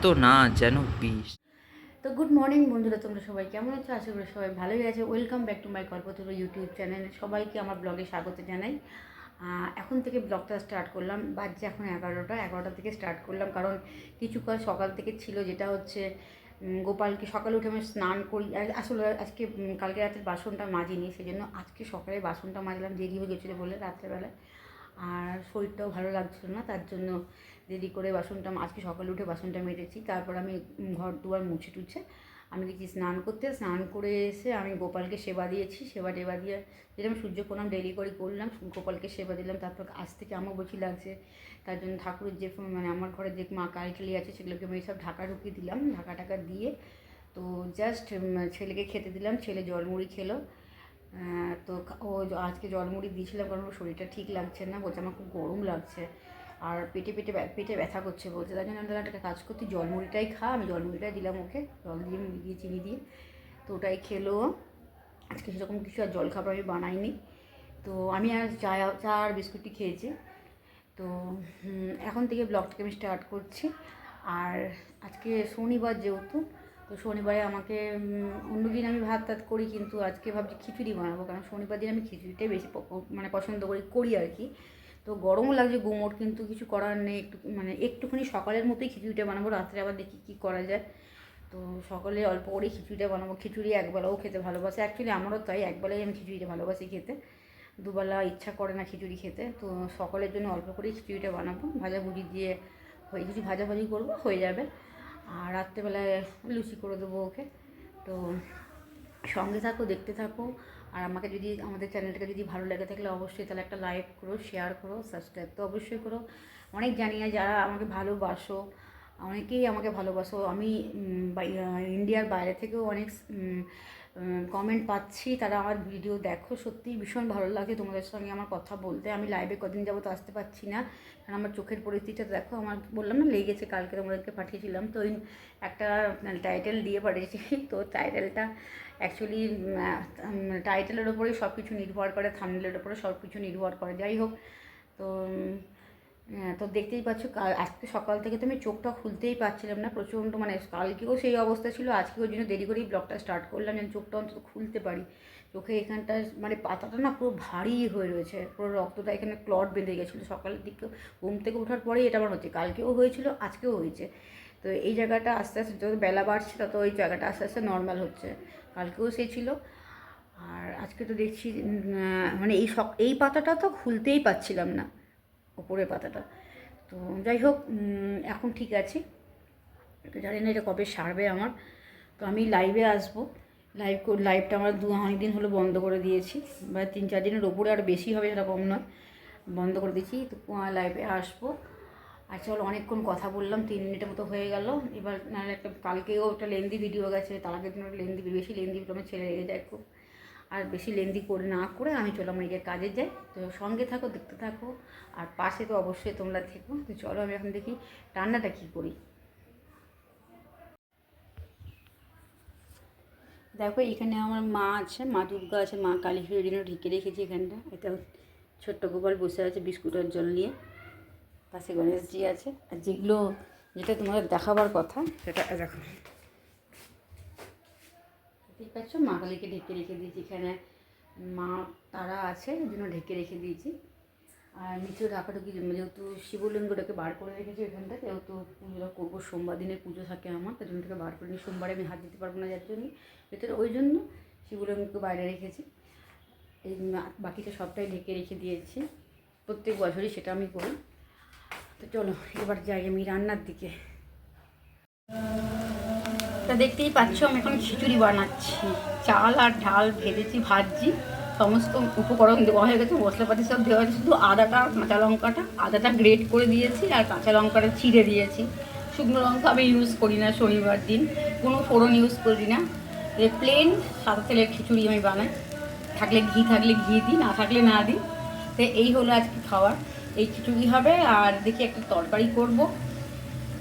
রক্ত না, যেন বিষ। তো গুড মর্নিং বন্ধুরা, তোমরা সবাই কেমন আছো? আশা করি সবাই ভালোই আছে। Welcome back to my Kalpataru YouTube channel সবাইকে আমার ব্লগে স্বাগত জানাই। এখন থেকে ব্লগটা স্টার্ট করলাম। বাজছে এখন এগারোটা এগারোটা থেকে স্টার্ট করলাম। কারণ কিছু কাজ সকাল থেকে ছিল, যেটা হচ্ছে গোপালকে সকালে উঠে আমি স্নান করি। আসলে আজকে কালকে রাতের বাসনটা মাজিনি, সেজন্য আজকে সকালে বাসনটা মাজলাম। দেরি হয়ে গেছিল বলে রাত্রেবেলায়। আর শরীরটাও ভালো লাগছিল না, তার জন্য দেরি করে বাসনটা আজকে সকালে উঠে বাসনটা মেটেছি, তারপর আমি ঘর দুয়ার মুছে টুছে আমি গেছি স্নান করতে, স্নান করে এসে আমি গোপালকে সেবা দিয়েছি, সেবা টেবা দিয়ে যেটা আমি সূর্য প্রণাম ডেলি করে করলাম, গোপালকে সেবা দিলাম, তারপর আজ থেকে আমার বসি লাগছে, তার জন্য ঠাকুরের যে মানে আমার ঘরে যে মা কালকেলি আছে সেগুলোকে আমি সব ঢাকা ঢুকিয়ে দিলাম, ঢাকা টাকা দিয়ে তো জাস্ট ছেলেকে খেতে দিলাম, ছেলে জলমুড়ি খেলো তো ও আজকে জলমুড়ি দিয়েছিলাম কারণ ওর শরীরটা ঠিক লাগছে না বলছে আমার খুব গরম লাগছে। আর পেটে পেটে পেটে ব্যথা করছে বলছে তার জন্য আমি বললাম, একটা কাজ করতে জলমুড়িটাই খা আমি জলমুড়িটাই দিলাম ওকে জল দিয়ে মুড়ি দিয়ে চিনি দিয়ে। তো ওটাই খেলো। আজকে সেরকম কিছু আর জল খাবার আমি বানাইনি। তো আমি আর চা চা আর বিস্কুটটি খেয়েছি। তো এখন থেকে ব্লগটাকে আমি স্টার্ট করছি। আর আজকে শনিবার যেহেতু তো শনিবারে আমাকে অন্য দিন আমি ভাত টাত করি, কিন্তু আজকে ভাবছি খিচুড়ি বানাবো, কারণ শনিবার দিন আমি খিচুড়িটাই বেশি মানে পছন্দ করি করি আর কি। তো গরমও লাগছে, গুমোট, কিন্তু কিছু করার নেই, একটু মানে একটুখানি সকালের মতোই খিচুড়িটা বানাবো, রাত্রে আবার দেখি কী করা যায়। তো সকালে অল্প করেই খিচুড়িটা বানাবো, খিচুড়ি একবেলাও খেতে ভালোবাসে। অ্যাকচুয়ালি আমারও তাই, একবেলাই আমি খিচুড়িটা ভালোবাসি খেতে। দুবেলা ইচ্ছা করে না খিচুড়ি খেতে, তো সকালের জন্য অল্প করেই খিচুড়িটা বানাবো। ভাজাভুজি দিয়ে, হয়ে, কিছু ভাজাভাজি করব, হয়ে যাবে। আর রাত্রেবেলায় লুচি করে দেবো ওকে। তো সঙ্গে থাকো, দেখতে থাকো। আর আমাকে যদি, আমাদের চ্যানেলটাকে যদি ভালো লেগে থাকলে অবশ্যই তাহলে একটা লাইক করো, শেয়ার করো, সাবস্ক্রাইব তো অবশ্যই করো। অনেক জানি যারা আমাকে ভালোবাসো অনেকেই আমাকে ভালোবাসো। আমি ইন্ডিয়ার বাইরে থেকেও অনেক কমেন্ট পাচ্ছি। তারা আমার ভিডিও দেখো। সত্যিই ভীষণ ভালো লাগে তোমাদের সঙ্গে আমার কথা বলতে। আমি লাইভে কদিন যাব তো আসতে পারছি না। কারণ আমার চোখের পরিস্থিতিটা দেখো, আমার বললাম না লেগেছে, কালকে তোমাদেরকে পাঠিয়েছিলাম। তো একটা টাইটেল দিয়ে পাঠিয়েছি। তো টাইটেলটা অ্যাকচুয়ালি টাইটেলের ওপরেই সব কিছু নির্ভর করে থামনেলের ওপরে সব কিছু নির্ভর করে। যাই হোক, তো তো দেখতেই পাচ্ছ আজকে সকাল থেকে তো আমি চোখটা খুলতেই পারছিলাম না, প্রচণ্ড মানে কালকেও সেই অবস্থা ছিল আজকে ওই জন্য দেরি করেই ব্লগটা স্টার্ট করলাম, যেন চোখটা অন্তত খুলতে পারি। চোখে এখানটা মানে পাতাটা না পুরো ভারী হয়ে রয়েছে, পুরো রক্তটা এখানে ক্লট বেঁধে গেছিল, সকালের দিকে ঘুম থেকে ওঠার পরেই এটা আমার হচ্ছে, কালকেও হয়েছিল, আজকেও হয়েছে। তো এই জায়গাটা আস্তে আস্তে যত বেলা বাড়ছে, তত ওই জায়গাটা আস্তে আস্তে নর্মাল হচ্ছে, কালকেও সে ছিল। আর আজকে তো দেখছি মানে এই সক, এই পাতাটা তো খুলতেই পাচ্ছিলাম না। ওপরের পাতাটা। তো যাই হোক এখন ঠিক আছে। জানি না এটা কবে সারবে আমার। তো আমি লাইভে আসব। লাইভ লাইভটা আমার দু, অনেক দিন হলো বন্ধ করে দিয়েছি। বা তিন, চার দিনের ওপরে আরও বেশি হবে সেটা কম নয়। বন্ধ করে দিয়েছি। তো লাইভে আসব। আর চলো, অনেকক্ষণ কথা বললাম, তিন মিনিটের মতো হয়ে গেল। এবার নাহলে একটা, কালকেও একটা লেন্দি ভিডিও গেছে, তার আগের দিন লেন্দি বেশি লেন্দি ভিডিও আমার ছেলে রেগে যায় খুব আর বেশি লেন্দি করে না করে আমি চলো আমার নিজের কাজে যাই। তো সঙ্গে থাকো, দেখতে থাকো, আর পাশে তো অবশ্যই তোমরা থেকো। তো চলো আমি এখন দেখি রান্নাটা কী করি। দেখো, এখানে আমার মা আছে, মা দুর্গা আছে, মা কালী পুজোর জন্য ঢেকে রেখেছি এখানটা। এটা ছোট্ট গোপাল বসে আছে বিস্কুটের জল নিয়ে। পাশে গণেশজি আছে। আর যেগুলো, যেটা তোমাদের দেখাবার কথা, সেটা দেখো। ঠিক পাচ্ছ, মা কালীকে ঢেকে রেখে দিয়েছি। এখানে মা, তারা আছে ওই জন্য ঢেকে রেখে দিয়েছি। আর নিচেও ঢাকাঢুকি যেহেতু শিবলিঙ্গটাকে বার করে রেখেছি ওইখানটা যেহেতু পুজোটা করব। সোমবার দিনের পুজো থাকে আমার, তার জন্য বার করে নিই সোমবারে আমি হাত দিতে পারব না, যার জন্য। ভেতরে ওই জন্য শিবলিঙ্গকে বাইরে রেখেছি। এই বাকিটা সবটাই ঢেকে রেখে দিয়েছি। প্রত্যেক বছরই সেটা আমি করি। তো চলো, এবার যাই আমি রান্নার দিকে। তা দেখতেই পাচ্ছ, আমি এখন খিচুড়ি বানাচ্ছি। চাল আর ডাল ভেজেছি, ভাজছি। সমস্ত উপকরণ দেওয়া হয়ে গেছে, মশলাপাতি সব দেওয়া হয়েছে। শুধু আদাটা কাঁচা লঙ্কাটা। আদাটা গ্রেট করে দিয়েছি আর কাঁচা লঙ্কাটা ছিঁড়ে দিয়েছি। শুকনো লঙ্কা আমি ইউজ করি না শনিবার দিন। কোনো ফোড়ন ইউজ করি না। প্লেন সাদা তেলের খিচুড়ি আমি বানাই। থাকলে ঘি থাকলে ঘি দিই, না থাকলে না দিই। তো এই হলো আজকে খাবার। এই খিচুড়ি হবে আর দেখি একটা তরকারি করব।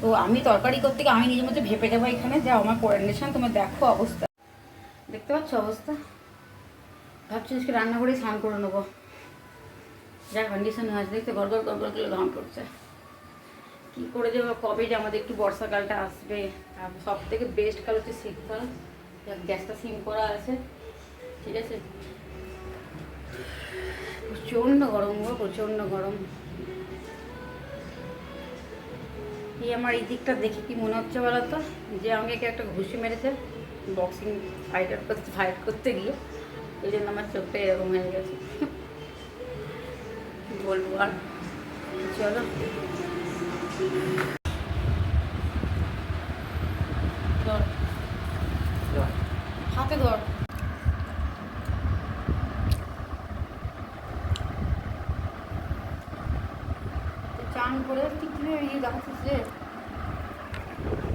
তো আমি তরকারি করতে গিয়ে আমি নিজের মধ্যে ভেপে যাব এখানে। যা আমার কোঅর্ডিনেশন তোমার দেখো অবস্থা। দেখতে পাচ্ছ অবস্থা? ভাবছি আজকে রান্না করেই স্নান করে নেব। যা কন্ডিশন হয়েছে দেখতে গড় গড় করে ঘাম করছে কী করে যে কবে যে আমাদের একটু বর্ষাকালটা আসবে। আর সব থেকে বেস্ট কাল হচ্ছে শীতকাল। গ্যাসটা সিম করা আছে। ঠিক আছে? প্রচণ্ড গরম গো, প্রচণ্ড গরম। এই আমার এই দিকটা দেখে কি মনে হচ্ছে বলো তো? যে আমাকে একটা ঘুষি মেরেছে বক্সিং ফাইটার করতে ফাইট করতে গিয়ে। এই জন্য আমার চোখটা এরকম হয়ে গেছে। বলব আর চলো। ধর। হাতে ধর। চান করে ঠিক কি ইয়ে রে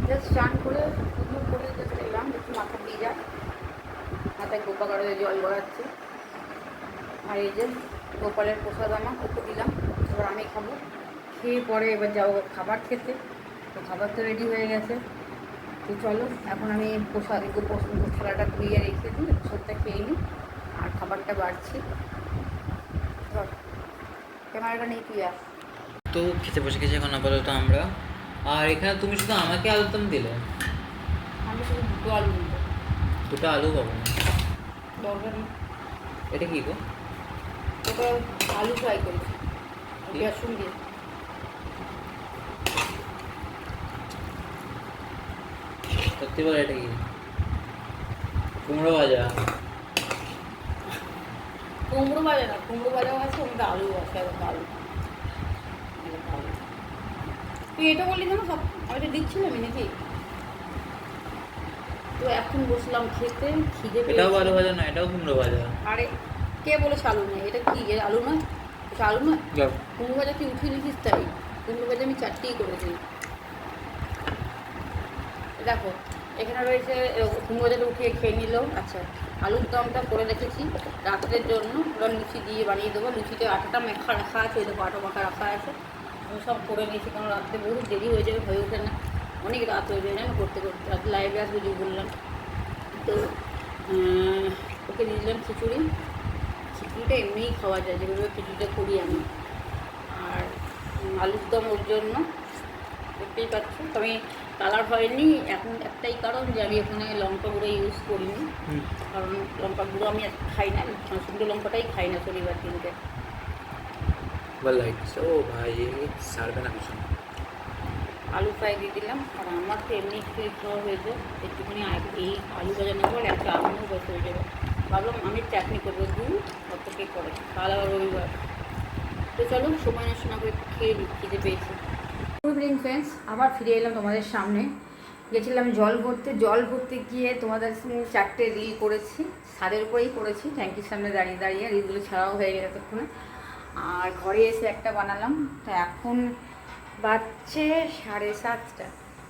জাস্ট চান করে পুজো করে জাস্ট এলাম, একটু মাথা দিয়ে যা। মাথায় গোপা কারও জল গড়াচ্ছে। আর এই যে গোপালের প্রসাদ আমার ওকে দিলাম। এবার আমি খাব। খেয়ে পরে এবার যাব খাবার খেতে। তো খাবার তো রেডি হয়ে গেছে। তো চলো, এখন আমি প্রসাদ, একটু প্রসাদ থালাটা ধুয়ে রেখে দিই, প্রসাদটা খেয়ে নিই। আর খাবারটা বাড়ছি। ক্যামেরাটা নেই তুই আর তো খেতে বসে গেছি এখন আপাতত আমরা। আর এখানে তুমি শুধু আমাকে আলুদম দিলে? আমি শুধু দুটো আলু দুটো আলু পাবো না? দরকার এটা কি গো? ওটা আলু ফ্রাই করেছি বেসন দিয়ে। সত্যি বলে এটা কি? কুমড়ো ভাজা। কুমড়ো ভাজা না কুমড়ো ভাজাও আছে মধ্যে আলু আছে আলু। তুই এটা বললি না সব আমি এটা দিচ্ছিলাম নাকি? তো এখন বসলাম খেতে খিদে এটাও। আলু ভাজা না এটাও কুমড়ো ভাজা। আরে কে বলেছে আলু নেই এটা কি? এর আলু নয়? এটা আলু নয়? কুমড়ো ভাজা তুই উঠিয়ে দিয়েছিস তাই? কুমড়ো ভাজা আমি চারটেই করেছি। দেখো এখানে রয়েছে কুমড়ো ভাজাটা উঠিয়ে খেয়ে নিল। আচ্ছা আলুর দমটা করে রেখেছি রাত্রের জন্য। ওরা লুচি দিয়ে বানিয়ে দেবো। লুচিতে আটাটা মেখা রাখা আছে ওই দেখো আটা মাখা রাখা আছে। আমি সব করে নিয়েছি কারণ রাত্রে বহু দেরি হয়ে যাবে হয়ে ওঠে না। অনেক রাত হয়ে যায় আমি করতে করতে। রাত লাইভে আসবে যে বললাম। তো ওকে দিয়ে দিলাম খিচুড়ি। খিচুড়িটা এমনিই খাওয়া যায় যেভাবে খিচুড়িটা করি আমি। আর আলুর দম ওর জন্য দেখতেই পাচ্ছ। আমি কালার হয়নি এখন একটাই কারণ যে আমি এখানে লঙ্কা গুঁড়ো ইউজ করিনি। কারণ লঙ্কা গুঁড়ো আমি খাই না শুকনো লঙ্কাটাই খাই না শনিবার দিনকে। ও ভাই সারবে না ভীষণ আলু ফ্রাই দিয়ে দিলাম। আর আমার তো এমনি খাওয়া হয়েছে একটুখানি এই আলু ভাজা নেব আর একটা আলুও বসে হয়ে যাবে। ভাবলাম আমি চাটনি করব দু অত কে করে কাল রবিবার। তো চলো সময় নষ্ট না করে খেয়ে নিই খিদে পেয়েছি। গুড ইভিনিং ফ্রেন্ডস আবার ফিরে এলাম তোমাদের সামনে। গেছিলাম জল ভরতে। জল ভরতে গিয়ে তোমাদের চারটে রিল করেছি। ছাদের উপরেই করেছি। ট্যাঙ্কির সামনে দাঁড়িয়ে দাঁড়িয়ে রিলগুলো ছাড়াও হয়ে গেছে এতক্ষণে। আর ঘরে এসে একটা বানালাম। তো এখন বাজছে সাড়ে সাতটা।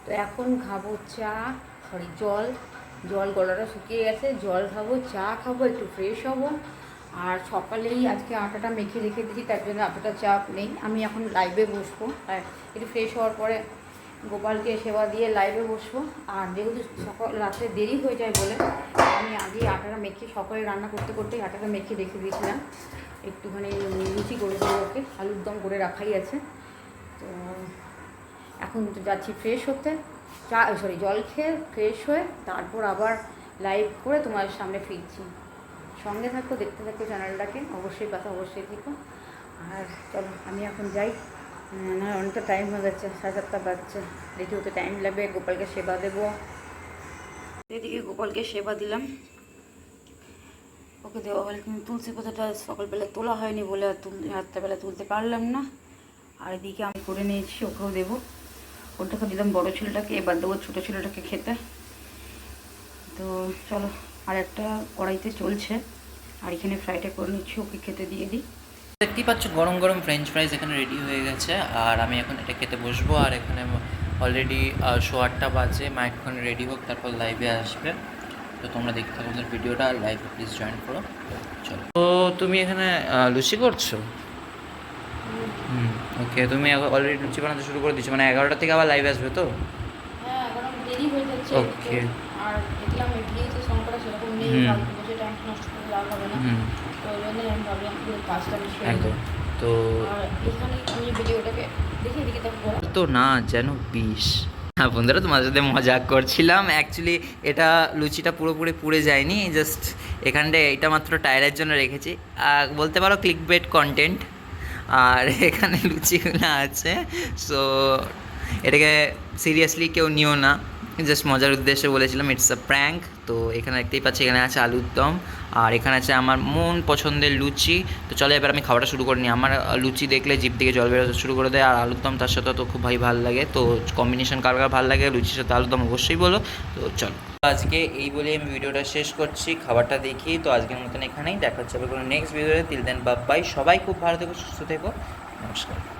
তো এখন খাব চা সরি জল। জল গলাটা শুকিয়ে গেছে, জল খাব, চা খাব, একটু ফ্রেশ হব। আর সকালেই আজকে আটাটা মেখে রেখে দিয়েছি, তার জন্য এতটা চাপ নেই। আমি এখন লাইভে বসবো। আর একটু ফ্রেশ হওয়ার পরে গোপালকে সেবা দিয়ে লাইভে বসবো। আর যেহেতু সকাল রাত্রে দেরি হয়ে যায় বলে, আমি আগে আটাটা মেখে, সকালে রান্না করতে করতেই আটাটা মেখে রেখে দিয়েছিলাম। একটুখানি লুচি করেছি ওকে, আলুর দম করে রাখাই আছে। তো এখন তো যাচ্ছি ফ্রেশ হতে। চা সরি জল খেয়ে ফ্রেশ হয়ে তারপর আবার লাইভ করে তোমার সামনে ফিরছি। সঙ্গে থাকো, দেখতে থাকো চ্যানেলটাকে অবশ্যই কথা অবশ্যই থেকো। আর চলো, আমি এখন যাই। না অনেকটা টাইম হয়ে যাচ্ছে সাড়ে সাতটা বাজছে। দেখি হতে টাইম লাগবে, গোপালকে সেবা দেবো। এদিকে গোপালকে সেবা দিলাম। ওকে দেওয়া হলে কিন্তু তুলসী পাতাটা সকালবেলা তোলা হয়নি বলে আর তুল, রাত্রেবেলা তুলতে পারলাম না। আর এদিকে আমি করে নিয়েছি, ওকেও দেবো। ওটাকে দিলাম বড়ো ছেলেটাকে, এবার দেবো ছোটো ছেলেটাকে খেতে। তো চলো, আর একটা কড়াইতে চলছে। আর এখানে ফ্রাইটা করে নিচ্ছি, ওকে খেতে দিয়ে দিই। দেখতেই পাচ্ছ, গরম গরম ফ্রেঞ্চ ফ্রাইজ এখানে রেডি হয়ে গেছে। আর আমি এখন এটা খেতে বসবো। আর এখানে অলরেডি শো আটটা বাজে মা এখন রেডি হোক, তারপর লাইভে আসবে। তো তোমরা দেখতে থাকো আমাদের ভিডিওটা আর লাইভে প্লিজ জয়েন করো। চলো। তো তুমি এখানে লুচি করছ? হুম। ওকে তুমি অলরেডি লুচি বানাতে শুরু করে দিচ্ছ মানে এগারোটা থেকে আবার লাইভে আসবে তো? হ্যাঁ কারণ দেরি হয়ে. তো আর দেখলাম এমনিতে সংখ্যাটা সেরকম নেই হুম। ফালতু বসে টাইম নষ্ট করে লাভ হবে না। তো ওই জন্য আমি ভাবলাম যে কাজটা আমি একদম। তো তো এখানে আমি ভিডিওটাকে দেখে এদিকে তো না যেন বিষ। হ্যাঁ বন্ধুরা, তোমাদের সাথে মজা করছিলাম। অ্যাকচুয়ালি এটা লুচিটা পুরোপুরি পুড়ে যায়নি জাস্ট এখানটায় এটা মাত্র টায়ারের জন্য রেখেছি। আর বলতে পারো ক্লিক বেড কন্টেন্ট আর এখানে লুচিগুলো আছে সো এটাকে সিরিয়াসলি কেউ নিও না। জাস্ট মজার উদ্দেশ্যে বলেছিলাম ইটস আ প্র্যাঙ্ক তো এখানে দেখতেই পাচ্ছি, এখানে আছে আলুর দম, আর এখানে আছে আমার মন পছন্দের লুচি। তো চলো এবার আমি খাওয়াটা শুরু করে নিই। আমার লুচি দেখলে জিপ থেকে জল বেরোতে শুরু করে দেয়, আর আলুর দম তার সাথে তো খুব ভাই ভালো লাগে। তো কম্বিনেশন কার কার ভালো লাগে, লুচির সাথে আলুর দম অবশ্যই বলো। তো চলো। আজকে এই বলে আমি ভিডিওটা শেষ করছি, খাবারটা দেখি। তো আজকের মতন এখানেই, দেখা হচ্ছে কোনো নেক্সট ভিডিওতে তিল দেন বাবাই সবাই খুব ভালো থেকো, সুস্থ থেকো। নমস্কার।